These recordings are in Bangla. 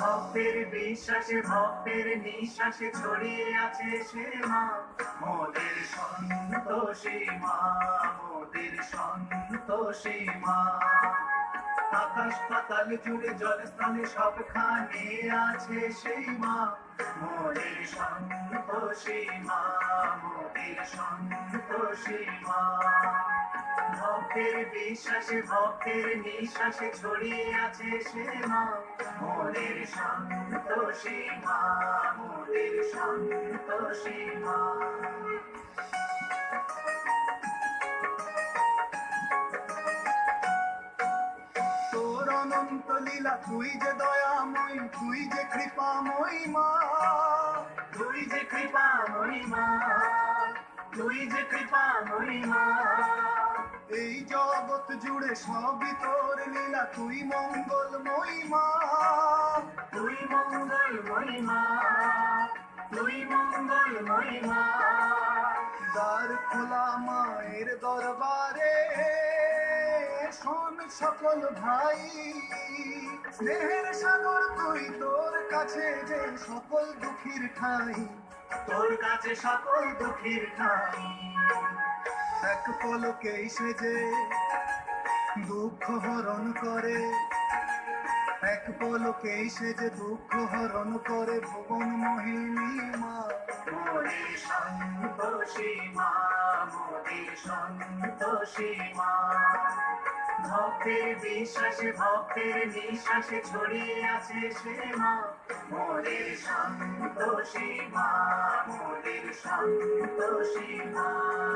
ভক্তের বিশ্বাসে, ভক্তের নিঃশ্বাসে ছড়িয়ে আছে সে মা। মোদের সন্তোষী মা, মোদের সন্তোষী মা। আকাশ পাতাল জুড়ে জলস্থানে সবখানে আছে সেই মা। মোদের সন্তোষী মা, মোদের সন্তোষী মা। ভক্তের বিশ্বাসে ভক্তের নিঃশ্বাসে ছড়িয়ে আছে সে মা। মোদের সন্তোষী মা মোদের সন্তোষী মা। তোর অনন্ত লীলা তুই যে দয়াময় তুই যে কৃপাময় মা। তুই যে কৃপা মহিমা তুই যে কৃপা মহিমা এই জগৎ জুড়ে সবই তোর লীলা তুই মঙ্গলময় মা তুই মঙ্গল মহিমা তুই মঙ্গল মহিমা। দ্বার খোলা মায়ের দরবারে শোন সকল ভাই। স্নেহের সাগর তুই তোর কাছে যে সকল দুঃখীর ঠাই। তোর কাছে সকল দুঃখীর ঠাই। এক পলকে সেজে দুঃখ হরণ করে। এক পলকে সেজে দুঃখ হরণ করে ভুবন মোহিনী মা। সন্তোষী মা সন্তোষী মা। ভক্তের বিশ্বাসে ভক্তের নিঃশ্বাসে ছড়িয়ে আছে সে মা। মোদের সন্তোষী মা মোদের সন্তোষী মা।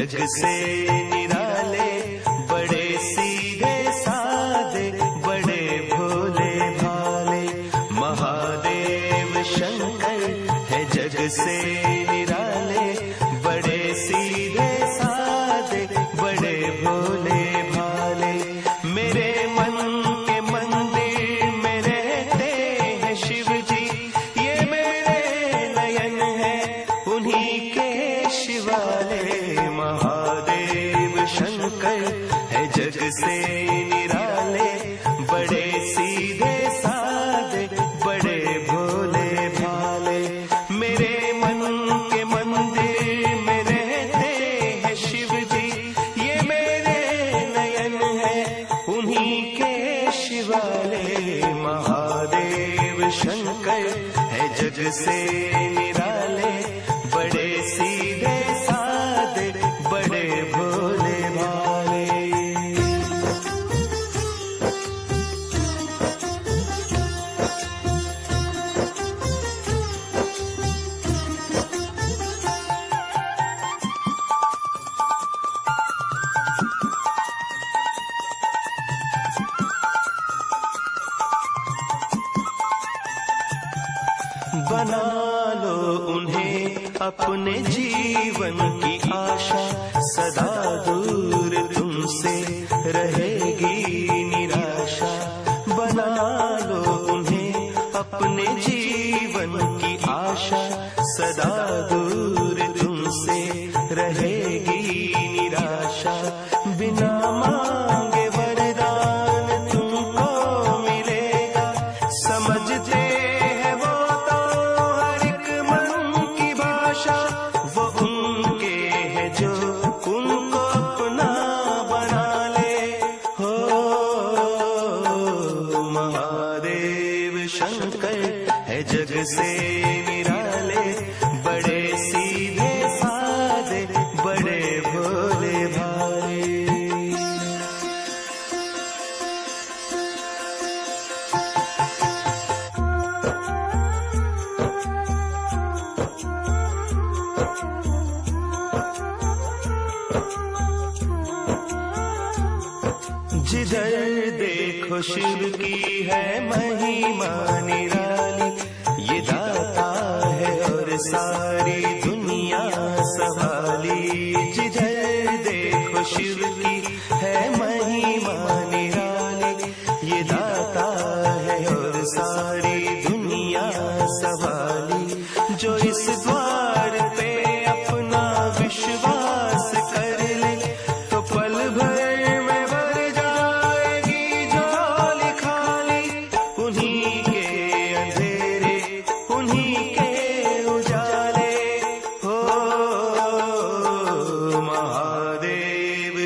जग से निराले बड़े सीधे साधे बड़े भोले भाले। महादेव शंकर है जग से ನಿರಾ बना लो उन्हें अपने जीवन की आशा। सदा दूर तुमसे रहेगी निराशा। बना लो उन्हें अपने जीवन की आशा। सदा शंकर है जग से निराले बड़े सीधे साधे बड़े भोले भाले। जिधर देखो शिव की है महिमा निराली। ये दाता है और सारी दुनिया सवाली जिधर देखो शिव की है महिमा निराली। ये दाता है और सारी दुनिया सवाली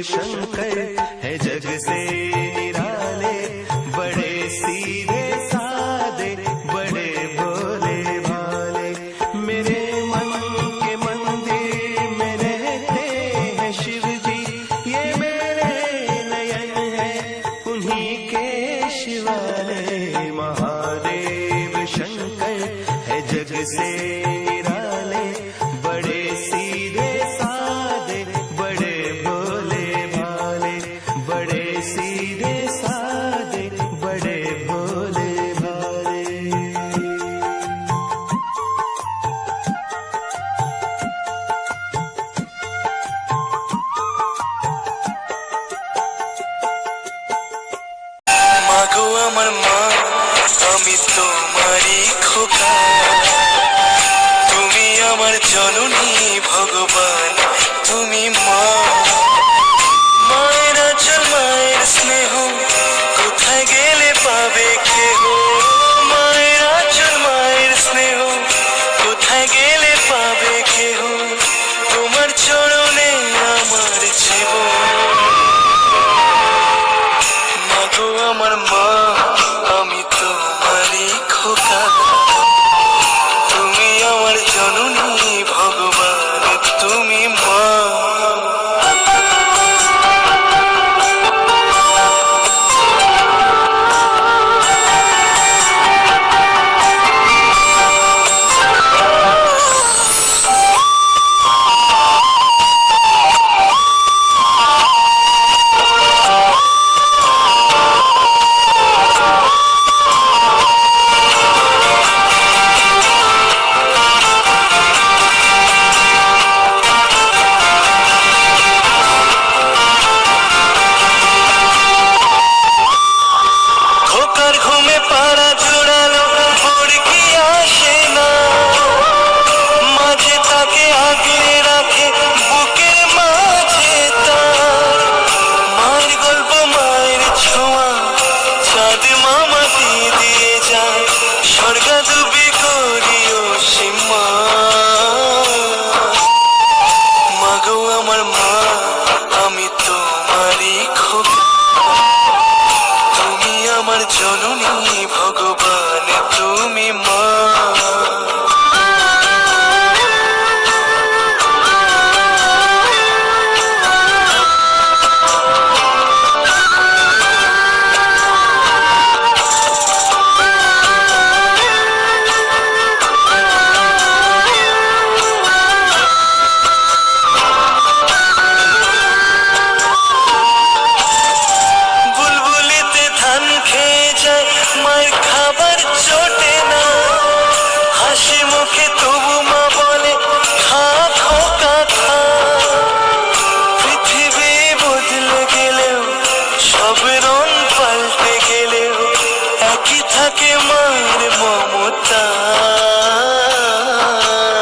शंकर है जग से निराले, बड़े सीधे साधे बड़े भोले भाले। मेरे मन के मंदिर में रहते हैं शिव जी ये मेरे नयन है, उन्हीं के शिवालय। महादेव शंकर है जग से